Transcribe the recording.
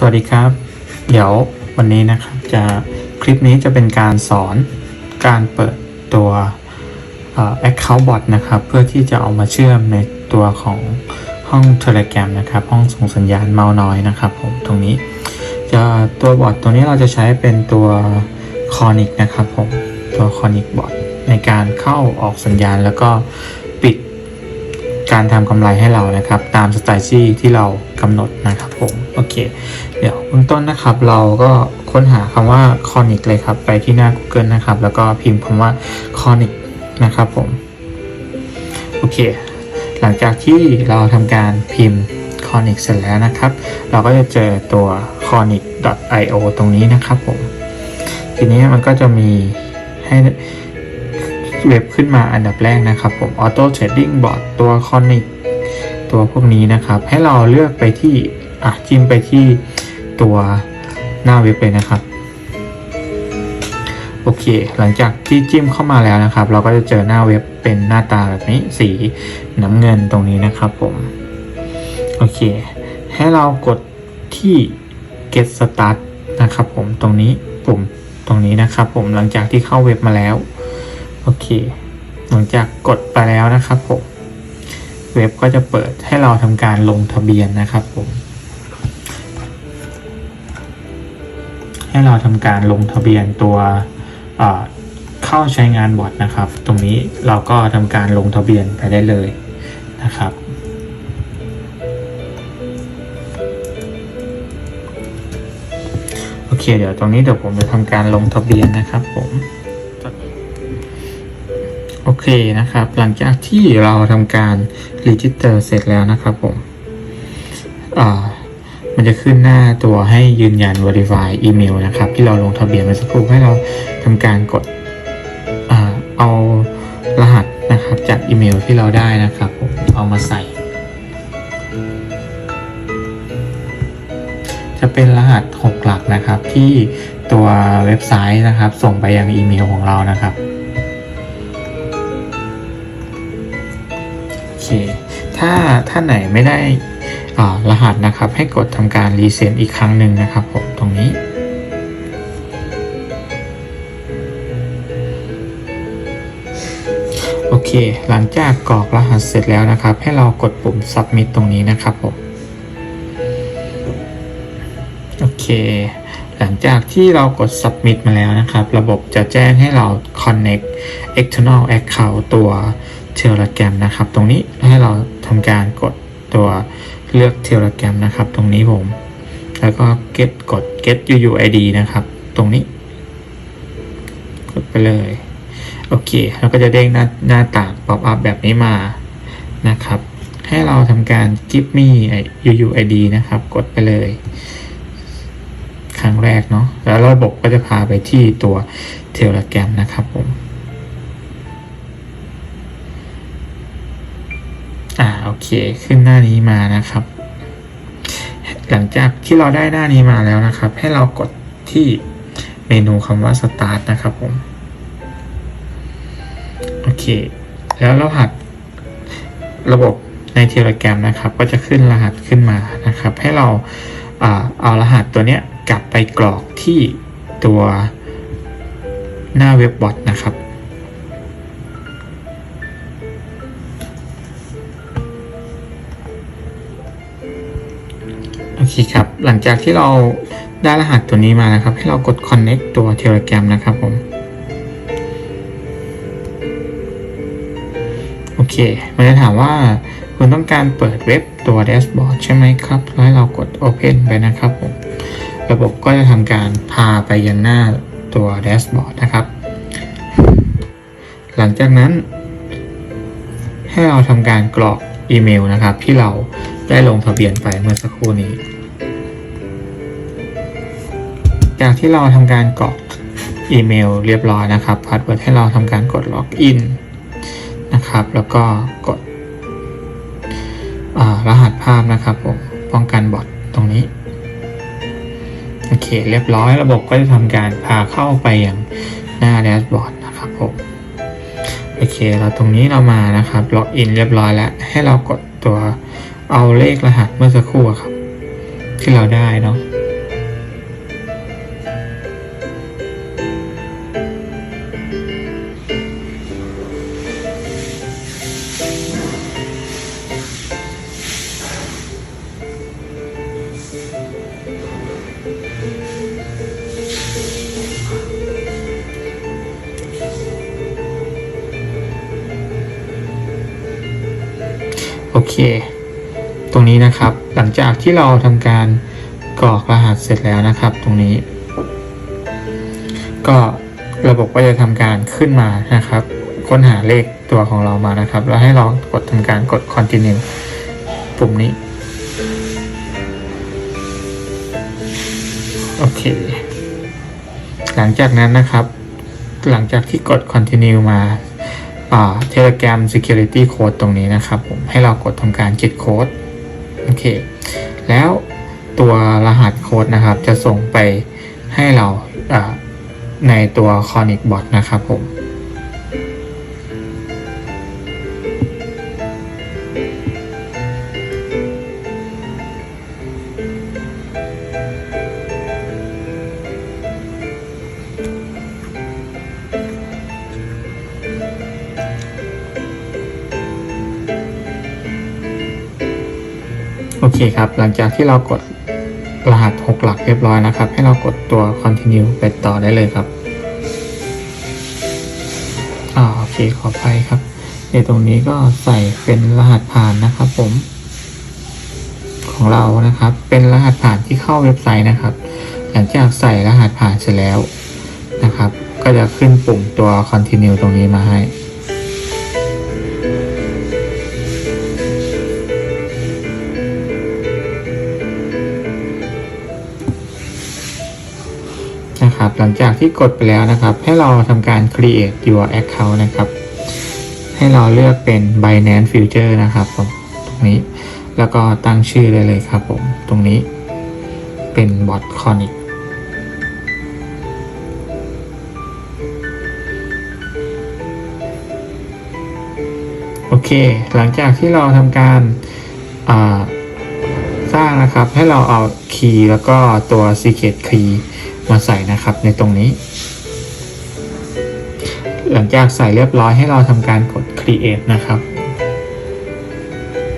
สวัสดีครับ เดี๋ยววันนี้นะครับจะคลิปนี้จะเป็นการสอนการเปิดตัวเอ่อ Account Bot นะครับ เพื่อที่จะเอามาเชื่อมในตัวของห้อง Telegram นะครับ ห้องส่งสัญญาณเมาน้อยนะครับผมตรงนี้ จะตัวบอทตัวนี้เราจะใช้เป็นตัว c o n i c นะครับผมตัว c o n i c Bot ในการเข้าออกสัญญาณแล้วก็ การทำกำไรให้เรานะครับ ตามสไตล์ที่ที่เรากำหนดนะครับผมโอเค เดี๋ยวเบื้องต้นนะครับ เราก็ค้นหาคำว่า c o n i c เลยครับ ไปที่หน้า Google นะครับ แล้วก็พิมพ์คำว่า c o n i c นะครับผมโอเค หลังจากที่เราทำการพิมพ์ c o n i c เสร็จแล้วนะครับ เราก็จะเจอตัว c o n i c io ตรงนี้นะครับผม ทีนี้มันก็จะมีให้ เว็บขึ้นมาอันดับแรกนะครับผม Auto Trading Bot ตัว Conic ตัวพวกนี้นะครับ ให้เราเลือกไปที่อะจิ้มไปที่ตัวหน้าเว็บเลยนะครับ โอเค หลังจากที่จิ้มเข้ามาแล้วนะครับ เราก็จะเจอหน้าเว็บเป็นหน้าตาแบบนี้สีน้ำเงินตรงนี้นะครับผม โอเค ให้เรากดที่ get start นะครับผมตรงนี้ปุ่มตรงนี้นะครับผมหลังจากที่เข้าเว็บมาแล้ว โอเค หลังจากกดไปแล้วนะครับผม เว็บก็จะเปิดให้เราทำการลงทะเบียนนะครับผม ให้เราทำการลงทะเบียนตัวเข้าใช้งานบอทนะครับ ตรงนี้เราก็ทำการลงทะเบียนไปได้เลยนะครับโอเค เดี๋ยวตรงนี้เดี๋ยวผมจะทำการลงทะเบียนนะครับผม โอเคนะครับ หลังจากที่เราทำการรีจิสเตอร์เสร็จแล้วนะครับผมมันจะขึ้นหน้าตัวให้ยืนยัน Verify อีเมลนะครับ ที่เราลงทะเบียนเมื่อสักครู่ให้เราทำการกดอเอารหัสนะครับจากอีเมลที่เราได้นะครับผมเอามาใส่ จะเป็นรหัส 6 หลักนะครับที่ตัวเว็บไซต์นะครับ ส่งไปยังอีเมลของเรานะครับ เค ถ้าท่านไหนไม่ได้รหัสนะครับให้กดทำการรีเซ็ตอีกครั้งหนึ่งนะครับผมตรงนี้โอเค หลังจากกรอกรหัสเสร็จแล้วนะครับ ให้เรากดปุ่ม submit ตรงนี้นะครับผมโอเค หลังจากที่เรากด submit มาแล้วนะครับ ระบบจะแจ้งให้เรา connect external account ตัว Telegram นะครับ ตรงนี้ให้เราทำการกดตัวเลือก Telegram นะครับ ตรงนี้ผม แล้วก็ get กด get UUID นะครับ ตรงนี้ กดไปเลย โอเคเราก็จะเด้งหน้าหน้าต่าง pop up แบบนี้มานะครับ ให้เราทำการ give me UUID นะครับ กดไปเลย ครั้งแรกเนาะแล้วระบบก็จะพาไปที่ตัว Telegram นะครับผม อ่าโอ เค ขึ้นหน้านี้มานะครับ หลังจากที่เราได้หน้านี้มาแล้วนะครับ ให้เรากดที่เมนูคำว่า start นะครับผม โอเค แล้วรหัสระบบใน Telegram นะครับ ก็จะขึ้นรหัสขึ้นมานะครับ ให้เราอ่าเอารหัสตัวเนี้ยกลับไปกรอกที่ตัวหน้าเว็บบอทนะครับ คครับ หลังจากที่เราได้รหัสตัวนี้มานะครับ ให้เรากด connect ตัว Telegram นะครับผม โอเค มันจะถามว่าคุณต้องการเปิดเว็บตัว dashboard ใช่ไหมครับแล้วให้เรากด open ไปนะครับผม ระบบก็จะทำการพาไปยังหน้าตัว dashboard นะครับ หลังจากนั้น ให้เราทำการกรอกอีเมลนะครับ ที่เราได้ลงทะเบียนไปเมื่อสักครู่นี้ จากที่เราทำการกรอกอีเมลเรียบร้อยนะครับพาสเวิร์ดให้เราทำการกดล็อกอินนะครับ แล้วก็กดรหัสภาพนะครับผมป้องกันบอทตรงนี้โอเคเรียบร้อยระบบก็จะทำการพาเข้าไปอย่างหน้าแดชบอร์ดนะครับผมโอเคเราตรงนี้เรามานะครับล็อกอินเรียบร้อยแล้วให้เรากดตัวเอาเลขรหัสเมื่อสักครู่ครับ ที่เราได้เนาะ โอเค ตรงนี้นะครับ หลังจากที่เราทำการกรอกรหัสเสร็จแล้วนะครับ ตรงนี้ ก็ระบบก็จะทำการขึ้นมานะครับ ค้นหาเลขตัวของเรามานะครับ แล้วให้เรากดทำการกด continue ปุ่มนี้ โอเค หลังจากนั้นนะครับ หลังจากที่กด continue มา อ่า Telegram Security Code ตรงนี้นะครับผมให้เรากดทำการจิตโค้ดโอเคแล้วตัวรหัสโค้ดนะครับ จะส่งไปให้เราอ่าในตัว Conic Bot นะครับผม เคครับ หลังจากที่เรากดรหัส 6 หลักเรียบร้อยนะครับ ให้เรากดตัว continue ไปต่อได้เลยครับอ่าโอเคขอไปครับ ในตรงนี้ก็ใส่เป็นรหัสผ่านนะครับผม ของเรานะครับ เป็นรหัสผ่านที่เข้าเว็บไซต์นะครับ หลังจากใส่รหัสผ่านเสร็จแล้วนะครับ ก็จะขึ้นปุ่มตัว continue ตรงนี้มาให้ นะครับ หลังจากที่กดไปแล้วนะครับ ให้เราทำการ create your account นะครับ ให้เราเลือกเป็น Binance Future นะครับผมตรงนี้ แล้วก็ตั้งชื่อได้เลยครับผมตรงนี้เป็น bot conic โอเค หลังจากที่เราทำการสร้างนะครับ ให้เราเอาคีย์แล้วก็ตัว secret key มาใส่นะครับในตรงนี้ หลังจากใส่เรียบร้อยให้เราทำการกด create นะครับ